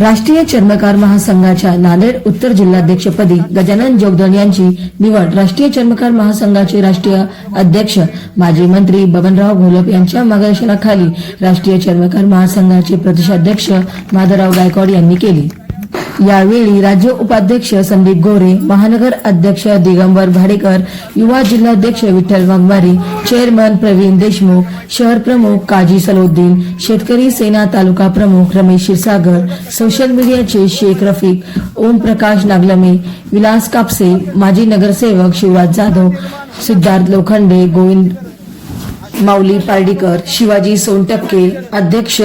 राष्ट्रीय चर्मकार महासंघाच्या नांदेड उत्तर जिल्हाध्यक्षपदी गजानन जोगदन यांची निवड राष्ट्रीय चर्मकार महासंघाचे राष्ट्रीय अध्यक्ष माजी मंत्री बबनराव घोलप यांच्या मार्गदर्शनाखाली राष्ट्रीय चर्मकार महासंघाचे प्रदेशाध्यक्ष माधवराव गायकवाड यांनी केली. यावेळी राज्य उपाध्यक्ष संदीप गोरे महानगर अध्यक्ष दिगंबर भाडेकर युवा जिल्हाध्यक्ष विठ्ठल वाघमारे चेअरमन प्रवीण देशमुख शहर प्रमुख काजी सलोद्दीन शेतकरी सेना तालुका प्रमुख रमेश क्षीरसागर सोशल मीडियाचे शेख रफिक ओमप्रकाश नागलमे विलास कापसे माजी नगरसेवक शिवराज जाधव सिद्धार्थ लोखंडे गोविंद माऊली पार्डीकर शिवाजी सोनटक्के अध्यक्ष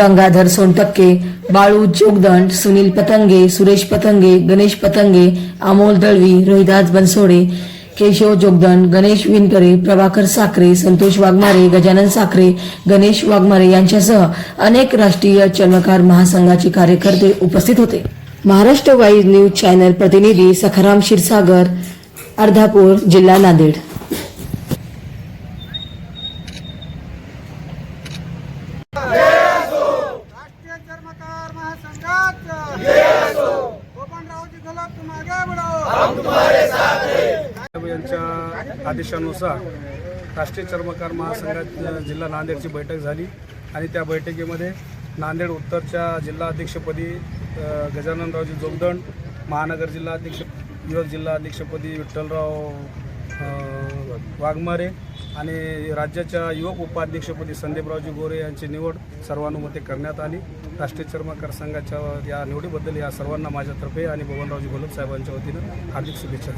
गंगाधर सोनटक्के बाळू जोगदंड सुनील पतंगे सुरेश पतंगे गणेश पतंगे अमोल दळवी रोहिदास बनसोडे केशव जोगदंड गणेश विनकरे प्रभाकर साखरे संतोष वाघमारे गजानन साखरे गणेश वाघमारे यांच्यासह अनेक राष्ट्रीय चर्मकार महासंघाचे कार्यकर्ते उपस्थित होते. महाराष्ट्र वाईज न्यूज चॅनल प्रतिनिधी सखाराम क्षीरसागर अर्धापूर जिल्हा नांदेड राष्ट्रीय चर्मकार महासंघात गोपनरावजी घोलप तुम आगे बढ़ो यांच्या आदेशानुसार राष्ट्रीय चर्मकार महासंघात जिल्हा नांदेडची बैठक झाली आणि त्या बैठकीमध्ये नांदेड उत्तरच्या जिल्हाध्यक्षपदी अध्यक्षपदी गजाननरावजी जोगदंड महानगर जिल्हाध्यक्ष युवक जिल्हाध्यक्षपदी विठ्ठलराव वाघमारे आणि राज्याच्या युवक उपाध्यक्षपदी संदीपरावजी गोरे यांची निवड सर्वानुमते करण्यात आली. राष्ट्रीय चर्मकार संघाच्या या निवडीबद्दल या सर्वांना माझ्यातर्फे आणि बबनरावजी गोलब साहेबांच्या वतीनं हार्दिक शुभेच्छा.